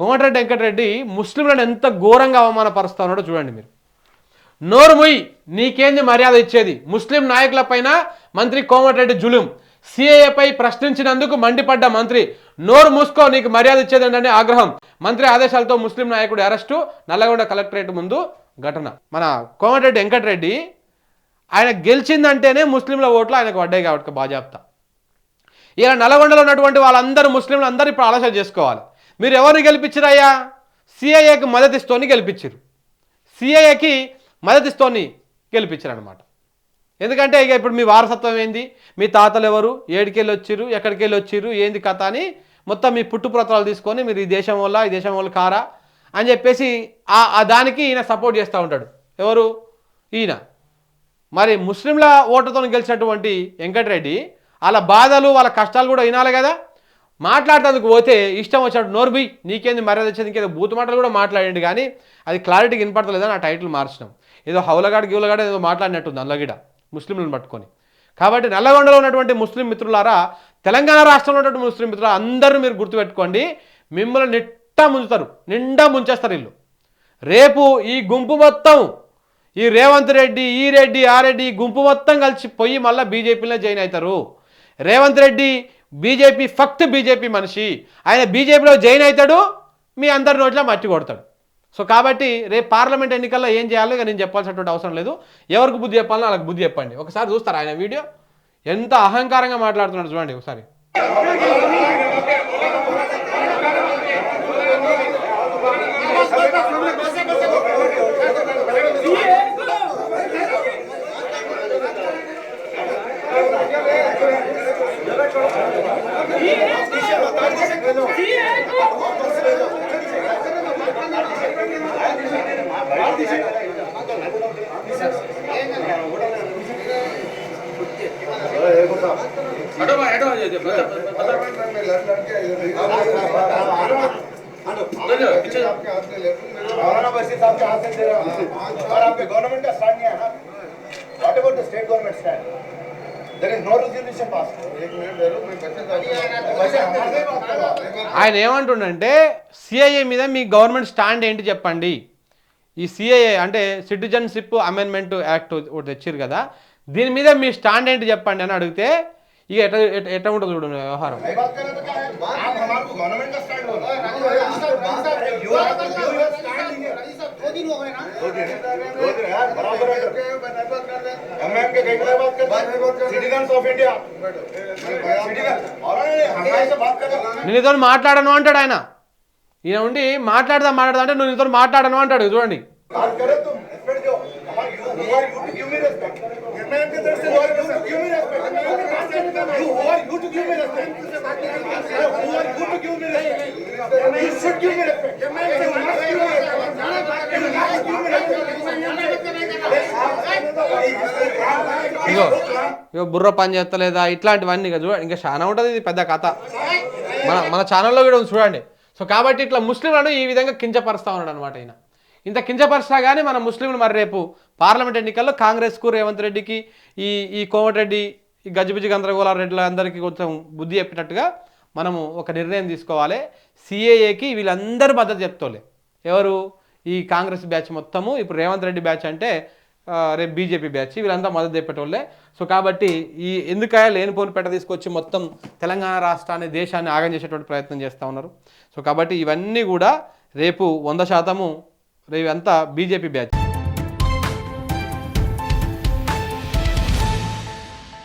కోమటిరెడ్డి వెంకటరెడ్డి ముస్లింలను ఎంత ఘోరంగా అవమానపరుస్తా చూడండి మీరు. నోరు ముయ్ నీకేంది మర్యాద ఇచ్చేది? ముస్లిం నాయకులపైన మంత్రి కోమటిరెడ్డి జులుం. సిఏఏపై ప్రశ్నించినందుకు మండిపడ్డ మంత్రి నోరు మూసుకో నీకు మర్యాద ఇచ్చేది ఏంటంటే ఆగ్రహం. మంత్రి ఆదేశాలతో ముస్లిం నాయకుడి అరెస్టు నల్లగొండ కలెక్టరేట్ ముందు ఘటన. మన కోమటిరెడ్డి వెంకటరెడ్డి ఆయన గెలిచిందంటేనే ముస్లింల ఓట్లు ఆయనకు పడ్డాయి కాబట్టి బాజాప్తా. ఇలా నల్గొండలో ఉన్నటువంటి వాళ్ళందరూ ముస్లింలు అందరూ ఇప్పుడు ఆలోచన చేసుకోవాలి. మీరు ఎవరిని గెలిపించారయ్యా సిఐఏకి మద్దతిస్తోని గెలిపించారు సిఐఏకి మద్దతిస్తోని గెలిపించారు అనమాట ఎందుకంటే ఇక ఇప్పుడు మీ వారసత్వం ఏంది? మీ తాతలు ఎవరు ఏడికెళ్ళి వచ్చిర్రు ఎక్కడికి వెళ్ళి వచ్చిర్రు ఏంది కథ అని మొత్తం మీ పుట్టుప్రతాలు తీసుకొని మీరు ఈ దేశం వల్ల ఈ దేశం వల్ల కారా అని చెప్పేసి ఆ ఆ దానికి ఈయన సపోర్ట్ చేస్తూ ఉంటాడు. ఎవరు? ఈయన. మరి ముస్లింల ఓటుతో గెలిచినటువంటి వెంకటరెడ్డి వాళ్ళ బాధలు వాళ్ళ కష్టాలు కూడా వినాలి కదా? మాట్లాడేందుకు పోతే ఇష్టం వచ్చినట్టు నోర్బి నీకేంది మర్యాద వచ్చేది ఇంకేదో బూతు మాటలు కూడా మాట్లాడండి కానీ అది క్లారిటీ వినపడతలేదని ఆ టైటిల్ మార్చినాం ఏదో హౌలగాడు గివులగాడు ఏదో మాట్లాడినట్టుంది నల్లగిడ ముస్లింలను పట్టుకొని. కాబట్టి నల్లగొండలో ఉన్నటువంటి ముస్లిం మిత్రులారా తెలంగాణ రాష్ట్రంలో ఉన్నటువంటి ముస్లిం మిత్రులు అందరూ మీరు గుర్తుపెట్టుకోండి మిమ్మల్ని నిట్టా ముంచుతారు నిండా ముంచేస్తారు వీళ్ళు. రేపు ఈ గుంపు మొత్తం ఈ రేవంత్ రెడ్డి ఈ రెడ్డి ఆ రెడ్డి ఈ గుంపు మొత్తం కలిసి పోయి మళ్ళీ బీజేపీలో జాయిన్ అవుతారు. రేవంత్ రెడ్డి బీజేపీ ఫక్త్ బీజేపీ మనిషి. ఆయన బీజేపీలో జాయిన్ అవుతాడు మీ అందరి నోట్లో మట్టి కొడతాడు. సో కాబట్టి రేపు పార్లమెంట్ ఎన్నికల్లో ఏం చేయాలో ఇక నేను చెప్పాల్సినటువంటి అవసరం లేదు. ఎవరికి బుద్ధి చెప్పాలో వాళ్ళకి బుద్ధి చెప్పండి. ఒకసారి చూస్తారు ఆయన వీడియో? ఎంత అహంకారంగా మాట్లాడుతున్నాడు చూడండి ఒకసారి. गवर्नमेंट का स्टैंड नहीं है ना what about the state government stand there is no resolution pass एक मिनट दे मैं बच्चे वैसे हमारे बात कर रहा ఆయన ఏమంటుండంటే సిఐఏ మీద మీ గవర్నమెంట్ స్టాండ్ ఏంటి చెప్పండి ఈ సిఐఏ అంటే సిటిజన్షిప్ అమెండ్మెంట్ యాక్ట్ ఒకటి తెచ్చారు కదా దీని మీద మీ స్టాండ్ ఏంటి చెప్పండి అని అడిగితే ఇక ఎట్లా ఎట్లా ఉంటుంది చూడండి వ్యవహారం? నేను మాట్లాడను అంటాడు ఆయన. ఈయన ఉండి మాట్లాడదాం మాట్లాడదాం అంటే నువ్వు నీతో మాట్లాడను అంటాడు చూడండి. ఇగో ఇగో బుర్ర పని చేస్తలేదా? ఇట్లాంటివన్నీ ఇక చూడండి. ఇంకా చాలా ఉంటుంది ఇది పెద్ద కథ. మన మన ఛానల్లో కూడా చూడండి. సో కాబట్టి ఇట్లా ముస్లింలను ఈ విధంగా కించపరుస్తూ ఉన్నాడు అనమాట ఆయన ఇంత కించపరుస్తా కానీ మన ముస్లింలు మరి రేపు పార్లమెంట్ ఎన్నికల్లో కాంగ్రెస్కు రేవంత్ రెడ్డికి ఈ ఈ కోమటిరెడ్డి ఈ గజిబిజి గందరగోళ రెడ్డిల అందరికీ కొంచెం బుద్ధి చెప్పినట్టుగా మనము ఒక నిర్ణయం తీసుకోవాలి. సిఏఏకి వీళ్ళందరూ మద్దతు చెప్తోలే. ఎవరు? ఈ కాంగ్రెస్ బ్యాచ్ మొత్తము ఇప్పుడు రేవంత్ రెడ్డి బ్యాచ్ అంటే రేపు బీజేపీ బ్యాచ్ వీళ్ళంతా మద్దతు చెప్పేటోళ్ళే. సో కాబట్టి ఈ ఎందుకయా లేనిపోని పెట్ట తీసుకొచ్చి మొత్తం తెలంగాణ రాష్ట్రాన్ని దేశాన్ని ఆగం చేసేటువంటి ప్రయత్నం చేస్తూ ఉన్నారు. సో కాబట్టి ఇవన్నీ కూడా రేపు వంద శాతము రేపు బీజేపీ బ్యాచ్.